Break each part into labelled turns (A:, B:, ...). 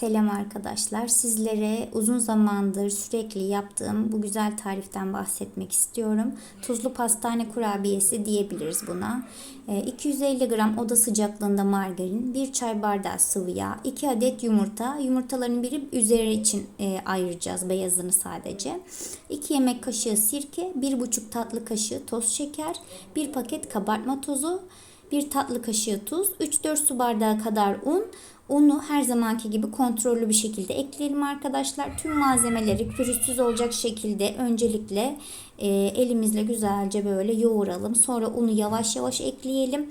A: Selam arkadaşlar. Sizlere uzun zamandır sürekli yaptığım bu güzel tariften bahsetmek istiyorum. Tuzlu pastane kurabiyesi diyebiliriz buna. Ee, 250 gram oda sıcaklığında margarin, 1 çay bardağı sıvı yağ, 2 adet yumurta. Yumurtaların biri üzeri için e, ayıracağız beyazını sadece. 2 yemek kaşığı sirke, 1,5 tatlı kaşığı toz şeker, 1 paket kabartma tozu, 1 tatlı kaşığı tuz, 3-4 su bardağı kadar un. Unu her zamanki gibi kontrollü bir şekilde ekleyelim arkadaşlar. Tüm malzemeleri pürüzsüz olacak şekilde öncelikle e, elimizle güzelce böyle yoğuralım. Sonra unu yavaş yavaş ekleyelim.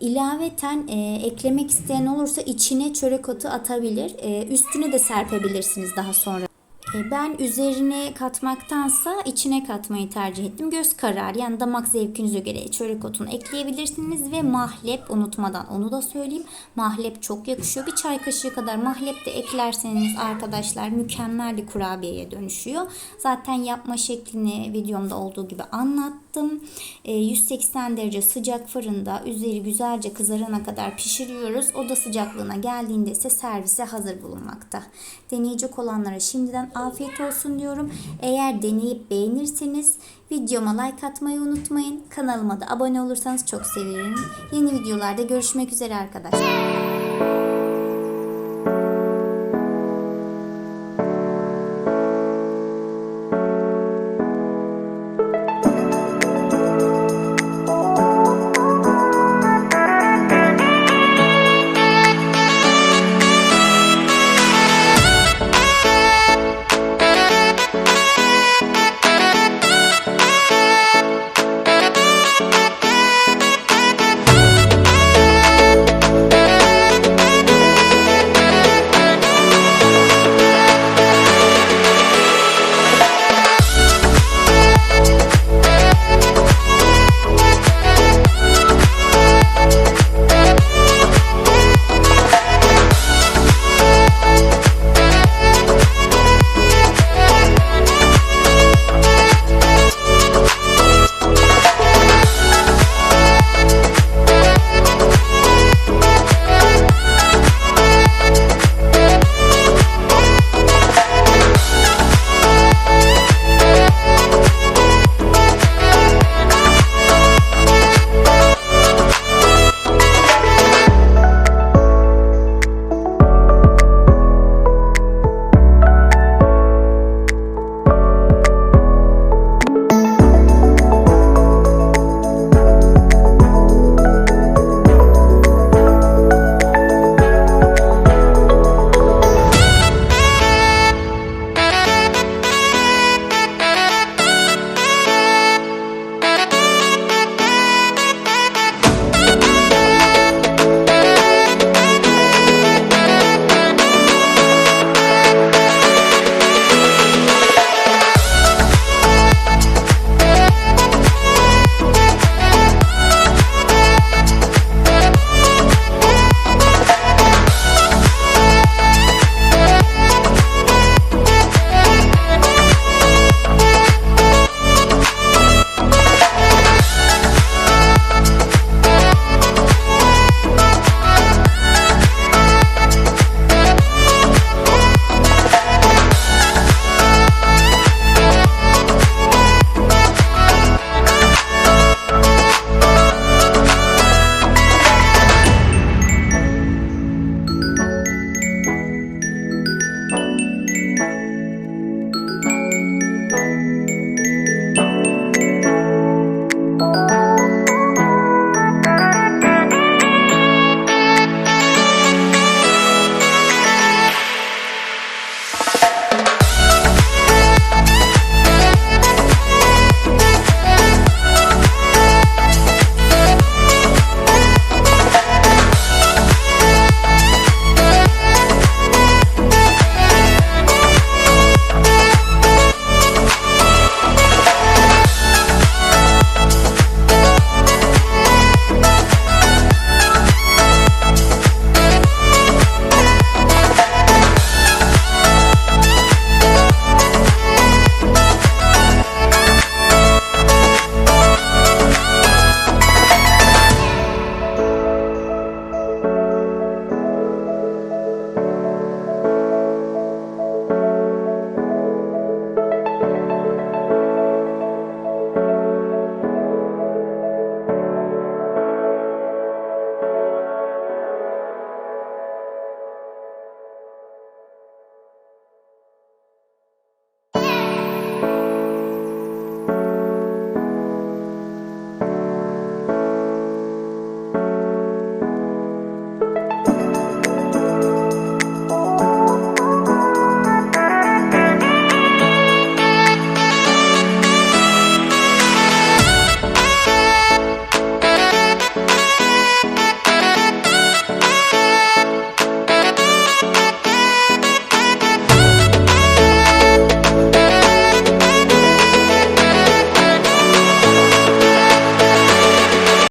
A: İlaveten e, eklemek isteyen olursa içine çörek otu atabilir. E, üstüne de serpebilirsiniz daha sonra. E, Ben üzerine katmaktansa içine katmayı tercih ettim. Göz kararı yani damak zevkinize göre çörek otunu ekleyebilirsiniz ve mahlep unutmadan onu da söyleyeyim. Mahlep çok yakışıyor. Bir çay kaşığı kadar mahlep de eklerseniz arkadaşlar mükemmel bir kurabiyeye dönüşüyor. Zaten yapma şeklini videomda olduğu gibi anlattım. E, 180 derece sıcak fırında üzeri güzelce kızarana kadar pişiriyoruz. Oda sıcaklığına geldiğinde ise servise hazır bulunmakta. Deneyecek olanlara şimdiden afiyet olsun diyorum. Eğer deneyip beğenirseniz videoma like atmayı unutmayın. Kanalıma da abone olursanız çok sevinirim. Yeni videolarda görüşmek üzere arkadaşlar.